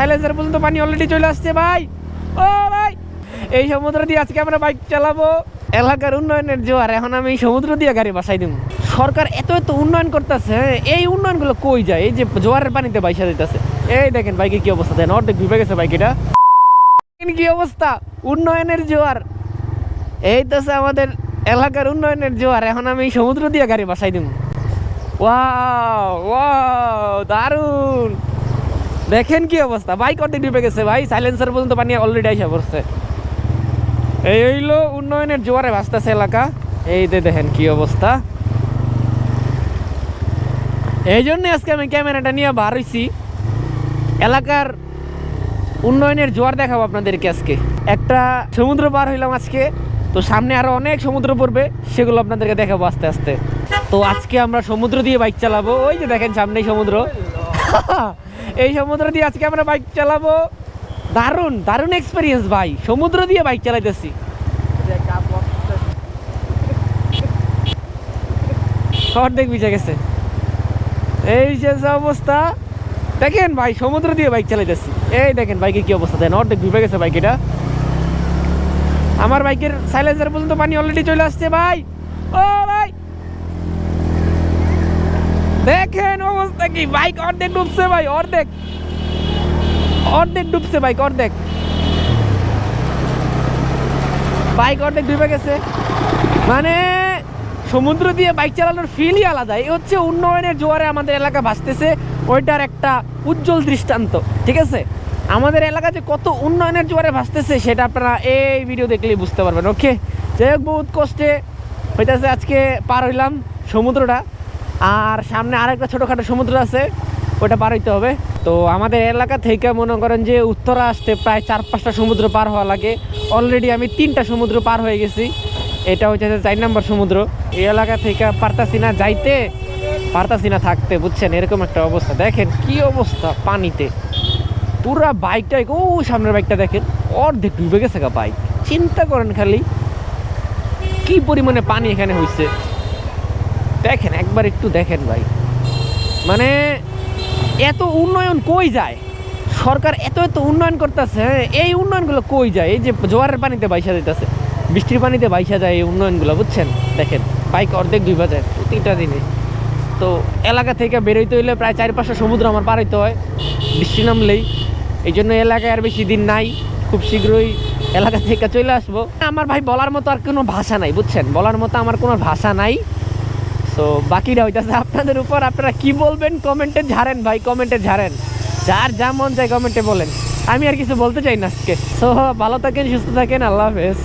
Silencer পর্যন্ত পানি already চলে আসছে ভাই। ও ভাই, এই সমুদ্র দিয়ে আজকে আমরা বাইক চালাবো। এলাকার উন্নয়নের জোয়ার, এখন আমি সমুদ্র দিয়ে গাড়ি বাসাই দিব। সরকার এত এত উন্নয়ন করতেছে, এই উন্নয়নগুলো কই যায়? এই যে জোয়ারের পানিতে বাইসা দিতেছে এই দেখেন বাইকে কি অবস্থা দেন অর্ধেক ডুবে গেছে বাইক এটা। কি অবস্থা, উন্নয়নের জোয়ার। এই তো আমাদের এলাকার উন্নয়নের জোয়ার, এখন আমি সমুদ্র দিয়ে গাড়ি বাসাই দিব। ওয়াও ওয়া দারুণ দেখেন কি অবস্থা? বাইক অর্ধেক ডুবে গেছে ভাই? সাইলেন্সার পর্যন্ত পানি অলরেডি আইসা পড়ছে। এই হইল উন্নয়নের জোয়ারে ভাসতেছে এলাকা। এই দেখেন কি অবস্থা। এই জন্য আজকে আমি ক্যামেরাটা নিয়ে বার হইছি। এলাকার উন্নয়নের জোয়ার দেখাবো আপনাদেরকে আজকে। একটা সমুদ্র পার হইলাম আজকে। তো সামনে আরও অনেক সমুদ্র পড়বে, সেগুলো আপনাদেরকে দেখাবো আস্তে আস্তে। তো আজকে আমরা সমুদ্র দিয়ে বাইক চালাবো। ওই যে দেখেন সামনেই সমুদ্র। এই সমুদ্র দিয়ে আজকে আমরা বাইক চালাবো। দারুণ দারুণ এক্সপিরিয়েন্স ভাই। সমুদ্র দিয়ে বাইক চালাইতেছি। অর্ধেক ভিজে গেছে। এই যে অবস্থা। দেখেন ভাই, সমুদ্র দিয়ে বাইক চালাইতেছি। এই দেখেন বাইকের কি অবস্থা। দেন অর্ধেক ডুবে গেছে বাইক এটা। আমার বাইকের সাইলেন্সার পর্যন্ত পানি অলরেডি চলে আসছে ভাই। ও ভাই। দেখেন অবস্থা কি? বাইক অর্ধেক ডুবছে ভাই, অর্ধেক। অর্ধেক ডুবছে বাইক অর্ধেক। বাইক অর্ধেক ডুবে গেছে। মানে সমুদ্র দিয়ে বাইক চালানোর ফিলই আলাদা। এই হচ্ছে উন্নয়নের জোয়ারে আমাদের এলাকা ভাসতেছে। ওইটার একটা উজ্জ্বল দৃষ্টান্ত, ঠিক আছে? আমাদের এলাকা যে কত উন্নয়নের জোয়ারে ভাসতেছে, সেটা আপনারা এই ভিডিও দেখলেই বুঝতে পারবেন ওকে যাই হোক, বহুত কষ্টে হইতেছে আজকে পার হইলাম সমুদ্রটা। আর সামনে আরেকটা ছোটোখাটো সমুদ্র আছে, ওটা পার হইতে হবে। তো আমাদের এলাকা থেকে মনে করেন যে উত্তরা আসতে প্রায় চার পাঁচটা সমুদ্র পার হওয়া লাগে। অলরেডি আমি তিনটা সমুদ্র পার হয়ে গেছি। এটা হচ্ছে চার নম্বর সমুদ্র। এই এলাকা থেকে পারতাছি না যাইতে, পারতাছি না থাকতে, বুঝছেন? এরকম একটা অবস্থা। দেখেন কি অবস্থা পানিতে। পুরা বাইকটা ও, সামনের বাইকটা দেখেন, অর্ধেক ডুবে গেছে গা বাইক চিন্তা করেন খালি, কি পরিমাণে পানি এখানে হয়েছে দেখেন, একবার একটু দেখেন ভাই। মানে এত উন্নয়ন কই যায়? সরকার এত এত উন্নয়ন করতেছে এই উন্নয়নগুলো কই যায়? এই যে জোয়ারের পানিতে বাইসা দিতেছে বৃষ্টির পানিতে বাইসা যায় এই উন্নয়নগুলো, বুঝছেন? দেখেন, বাইক অর্ধেক ডুবা যায়, প্রতিটা জিনিস। তো এলাকা থেকে বেরোইতে হইলে প্রায় চার পাঁচটা সমুদ্র আমার পার হইতে হয়, বৃষ্টি নামলেই। এই জন্য এলাকায় আর বেশি দিন নাই, খুব শীঘ্রই এলাকা থেকে চলে আসব। আমার ভাই বলার মতো আর কোনো ভাষা নাই, বুঝছেন? বলার মতো আমার কোনো ভাষা নাই। তো বাকিটা হইতেছে আপনাদের উপর। আপনারা কি বলবেন? কমেন্টে ঝাড়েন ভাই, কমেন্টে ঝাড়েন। যার যা মন চায় কমেন্টে বলেন। আমি আর কিছু বলতে চাই না আজকে। সো, ভালো থাকেন, সুস্থ থাকেন, আল্লাহ হাফেজ।